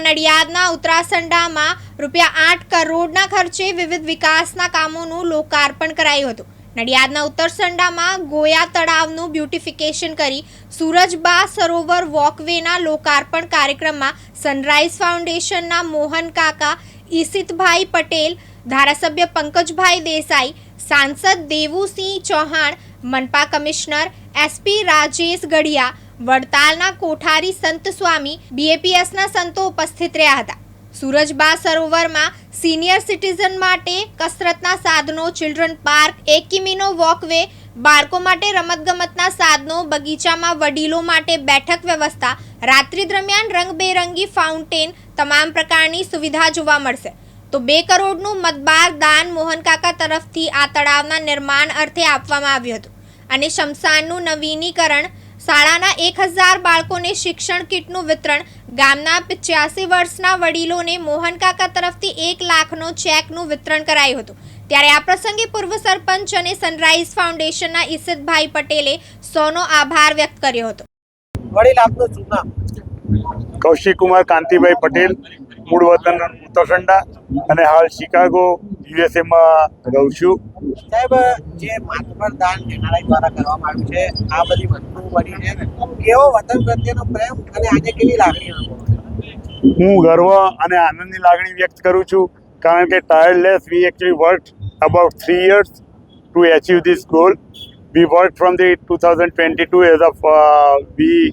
નડિયાદના ઉત્તરાસંડામાં રૂપિયા આઠ કરોડના ખર્ચે વિવિધ વિકાસના કામોનું લોકાર્પણ કરાયું હતું. નડિયાદના ઉત્તરસંડામાં ગોયા તળાવનું બ્યુટિફિકેશન કરી સૂરજબા સરોવર વોકવેના લોકાર્પણ કાર્યક્રમમાં સનરાઈઝ ફાઉન્ડેશનના મોહન કાકા ઈશિતભાઈ પટેલ, ધારાસભ્ય પંકજભાઈ દેસાઈ, સાંસદ દેવુસિંહ ચૌહાણ, મનપા કમિશનર એસપી રાજેશ ગઢિયા વડતાલના કોઠારી સંત સ્વામી બીએપીએસના સંતો ઉપસ્થિત રહ્યા હતા. સૂરજબા સરોવરમાં સિનિયર સિટીઝન માટે કસરતના સાધનો, ચિલ્ડ્રન પાર્ક એક કિમીનો વોકવે, બાળકો માટે રમતગમતના સાધનો, બગીચામાં વડીલો માટે બેઠક વ્યવસ્થા, રાત્રિ દરમિયાન રંગબેરંગી ફાઉન્ટેન તમામ પ્રકારની સુવિધા જોવા મળશે. તો બે કરોડનું મતબાર દાન મોહનકાકા તરફથી આ તળાવના નિર્માણ અર્થે આપવામાં આવ્યું હતું. અને શમશાનનું નવીનીકરણ શાળાના એક હજાર બાળકોને શિક્ષણ કીટનું વિતરણ. ગામના પચ્યાસી વર્ષના વડીલોને મોહનકાકા તરફથી એક લાખનો ચેકનું વિતરણ કરાયું હતું. ત્યારે આ પ્રસંગે પૂર્વ સરપંચ અને સનરાઈઝ ફાઉન્ડેશનના ઈશિતભાઈ પટેલે સોનો આભાર વ્યક્ત કર્યો હતો. વડીલ આપનું શું નામ? કૌશિક કુમાર કાંતિભાઈ પટેલ. મૂળ વતન ઉત્તરસંડા અને હાલ શિકાગો યુએસએમાં રહું છું. સાહેબ જે માતબર દાન એનઆરઆઈ દ્વારા કરવામાં આવ્યું છે આ બધી વસ્તુઓ બની છે કેવો વતન પ્રત્યેનો પ્રેમ અને આજે કેવી લાગણી હું ગર્વ અને આનંદની લાગણી વ્યક્ત કરું છું કારણ કે tireless we actually work about three years to achieve this goal we work from the two thousand twenty two as a we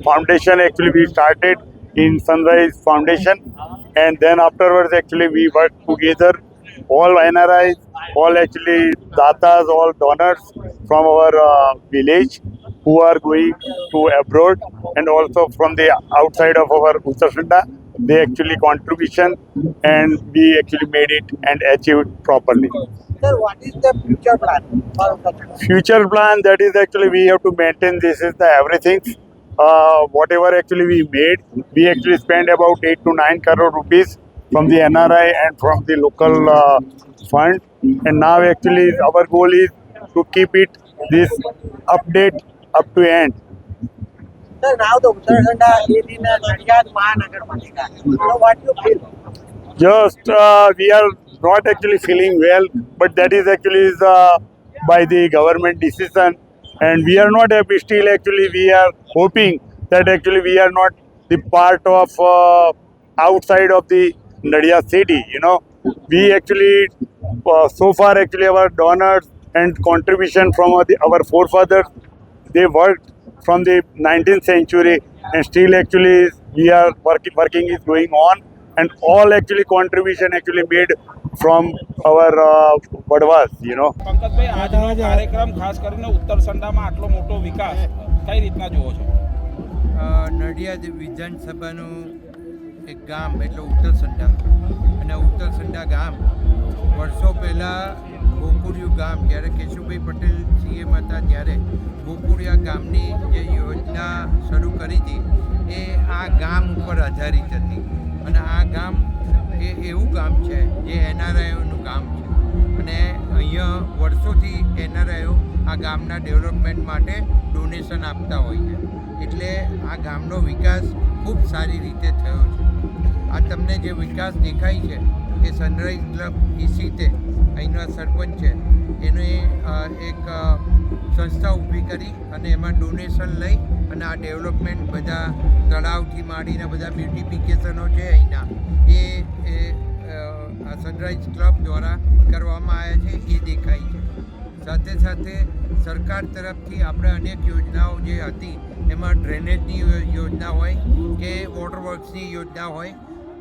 foundation actually we started in Sunrise Foundation. And then afterwards, actually, we worked together, all NRIs, all actually datas, all donors from our uh, village who are going to abroad and also from the outside of our Uttarakhanda. They actually contribution and we actually made it and achieved properly. Sir, what is the future plan? Future plan that is actually we have to maintain this is the everything uh, whatever actually we made, we actually spent about 8 to 9 crore rupees from the NRI and from the local uh, fund. And now actually our goal is to keep it this update up to end. Sir, now the is in Nadiyad you feel? Just uh, we are not actually feeling well, but that is actually uh, by the government decision and we are not happy still actually we are hoping that actually we are not the part of uh, outside of the Nadia city you know. We actually uh, so far actually our donors and contribution from our, the, our forefathers they worked from the 19th century and still actually we are working working is going on. And all actually contribution actually made from our વડવાસ you know પંકજભાઈ આજનો કાર્યક્રમ ખાસ કરીને ઉત્તર સંડામાં આટલો મોટો વિકાસ કઈ રીતના જુઓ છો? નડિયાદ વિધાનસભાનું એક ગામ એટલે ઉત્તરસંડા અને ઉત્તરસંડા ગામ વર્ષો પહેલાં ગોકુળિયું ગામ જ્યારે કેશુભાઈ પટેલ સીએમ હતા ત્યારે ગોકુળિયા ગામની જે યોજના શરૂ કરી હતી એ આ ગામ ઉપર આધારિત હતી. અને આ ગામ એ એવું ગામ છે, જે એનઆરઆઈઓનું ગામ છે. અને અહીંયા વર્ષોથી એનઆરઆઈઓ આ ગામના ડેવલપમેન્ટ માટે ડોનેશન આપતા હોય છે. એટલે આ ગામનો વિકાસ ખૂબ સારી રીતે થયો છે. આ તમને જે વિકાસ દેખાય છે, એ સનરાઈઝ ક્લબ ઈસીતે અહીંના સરપંચ છે, એને એક સંસ્થા ઊભી કરી અને એમાં ડોનેશન લઈ અને આ ડેવલપમેન્ટ બધા તળાવથી માંડીને બધા બ્યુટિફિકેશનો છે અહીંના. એ સનરાઈઝ ક્લબ દ્વારા કરવામાં આવ્યા છે, એ દેખાય છે. સાથે સાથે સરકાર તરફથી આપણે અનેક યોજનાઓ જે હતી, એમાં ડ્રેનેજની યોજના હોય કે વોટરવર્ક્સની યોજના હોય,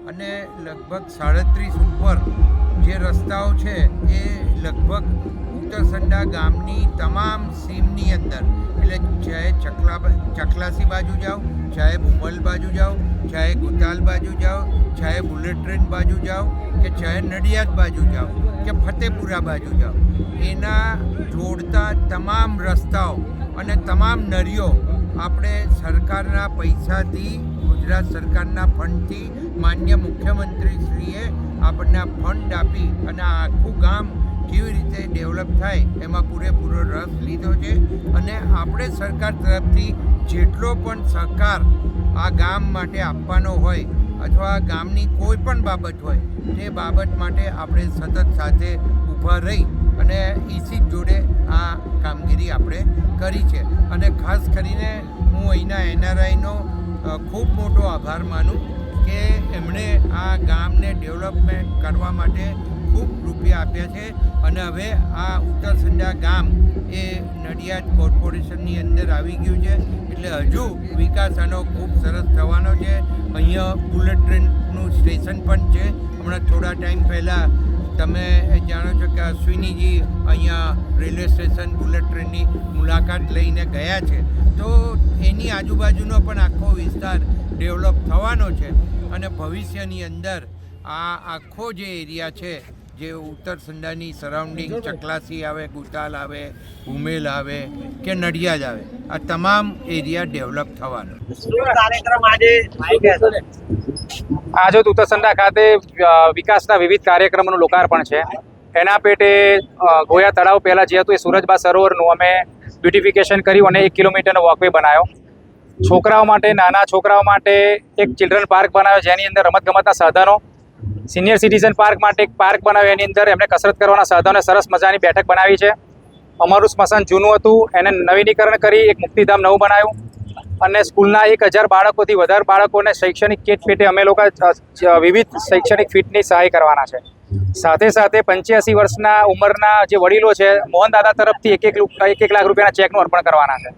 અને લગભગ સાડત્રીસ ઉપર જે રસ્તાઓ છે, એ લગભગ ઉત્તરસંડા ગામની તમામ સીમની અંદર. એટલે ચાહે ચકલા ચકલાસી બાજુ જાઓ ચાહે ભૂમલ બાજુ જાઓ ચાહે ગુતાલ બાજુ જાઓ ચાહે બુલેટ ટ્રેન બાજુ જાઓ, કે ચાહે નડિયાદ બાજુ જાઓ, કે ફતેપુરા બાજુ જાઓ. એના જોડતા તમામ રસ્તાઓ અને તમામ નળીઓ આપણે સરકારના પૈસાથી, ગુજરાત સરકારના ફંડથી માન્ય મુખ્યમંત્રીશ્રીએ આપણને ફંડ આપી અને આખું ગામ કેવી રીતે ડેવલપ થાય એમાં પૂરેપૂરો રસ લીધો છે અને આપણે સરકાર તરફથી જેટલો પણ સહકાર આ ગામ માટે આપવાનો હોય અથવા ગામની કોઈ પણ બાબત હોય તે બાબત માટે આપણે સતત સાથે ઊભા રહી અને ઈસી જોડે આ કામગીરી આપણે કરી છે. અને ખાસ કરીને હું અહીંના એનઆરઆઈનો ખૂબ મોટો આભાર માનું કે એમણે આ ગામને ડેવલપમેન્ટ કરવા માટે ખૂબ રૂપિયા આપ્યા છે અને હવે આ ઉત્તર સંધ્યા ગામ એ નડિયાદ કોર્પોરેશનની અંદર આવી ગયું છે. એટલે હજુ વિકાસ આનો ખૂબ સરસ થવાનો છે. અહીંયા બુલેટ ટ્રેનનું સ્ટેશન પણ છે. હમણાં થોડા ટાઈમ પહેલાં તમે જાણો છો કે અશ્વિનીજી અહીંયા રેલવે સ્ટેશન બુલેટ ટ્રેનની મુલાકાત લઈને ગયા છે. તો એની આજુબાજુનો પણ આખો વિસ્તાર ડેવલપ થવાનો છે અને ભવિષ્યની અંદર આ આખો જે એરિયા છે જે ઉત્તર સંડાની સરાઉન્ડિંગ ચકલાસી આવે ગુતાલ આવે ઉમેલ આવે કે નડિયાદ આવે આ તમામ એરિયા ડેવલપ થવાનો આજે? આજે ઉત્તરસંડા ખાતે વિકાસના વિવિધ કાર્યક્રમોનું લોકાર્પણ છે. એના પેટે ગોયા તળાવ પહેલાં જે હતું એ સુરજબા સરોવરનું અમે બ્યુટિફિકેશન કર્યું અને એક કિલોમીટરનો વોકવે બનાવ્યો છોકરાઓ માટે નાના છોકરાઓ માટે એક ચિલ્ડ્રન પાર્ક બનાવ્યો જેની અંદર રમતગમતના સાધનો સિનિયર સિટીઝન પાર્ક માટે એક પાર્ક બનાવ્યો. એની અંદર એમને કસરત કરવાના સાધનો સરસ મજાની બેઠક બનાવી છે. અમારું સ્મશાન જૂનું હતું. એને નવીનીકરણ કરી એક મુક્તિધામ નવું બનાવ્યું. અને સ્કૂલના એક હજાર બાળકોથી વધારે બાળકોને શૈક્ષણિક કીટ પેટે અમે લોકો વિવિધ શૈક્ષણિક ફીટની સહાય કરવાના છે. સાથે સાથે પંચ્યાસી વર્ષના ઉંમરના જે વડીલો છે મોહન દાદા તરફથી એક એક એક એક લાખ રૂપિયાના ચેકનું અર્પણ કરવાના છે.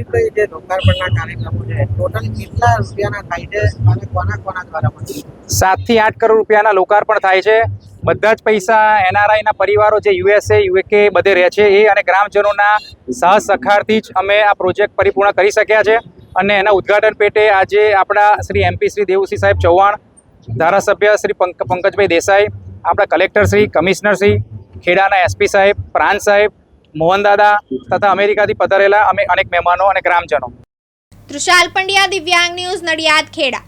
એ જે લોકાર્પણના કાર્યક્રમો છે, ટોટલ કેટલા રૂપિયાના થાય છે અને કોના કોના દ્વારા મળશે સાતથી આઠ કરોડ રૂપિયાના લોકાર્પણ થાય છે. બધા જ પૈસા એનઆરઆઈના પરિવારો જે યુએસએ યુકે બધે રહે છે એ અને ગ્રામજનોના સાહ સખારથી જ અમે આ પ્રોજેક્ટ પરિપૂર્ણ કરી શક્યા છે. અને એના ઉદ્ઘાટન પેટે આજે આપણા શ્રી એમપી શ્રી દેવુસિંહ સાહેબ ચૌહાણ, ધારાસભ્ય શ્રી પંક, પંકજભાઈ દેસાઈ, આપણા કલેક્ટર શ્રી, કમિશનર શ્રી, ખેડાના એસપી સાહેબ, પ્રાંત સાહેબ મોહનદાદા તથા અમેરિકાથી પધારેલા અમે અનેક મહેમાનો અને ગ્રામજનો. તૃષાલ પંડ્યા, દિવ્યાંગ ન્યૂઝ નડિયાદ, ખેડા.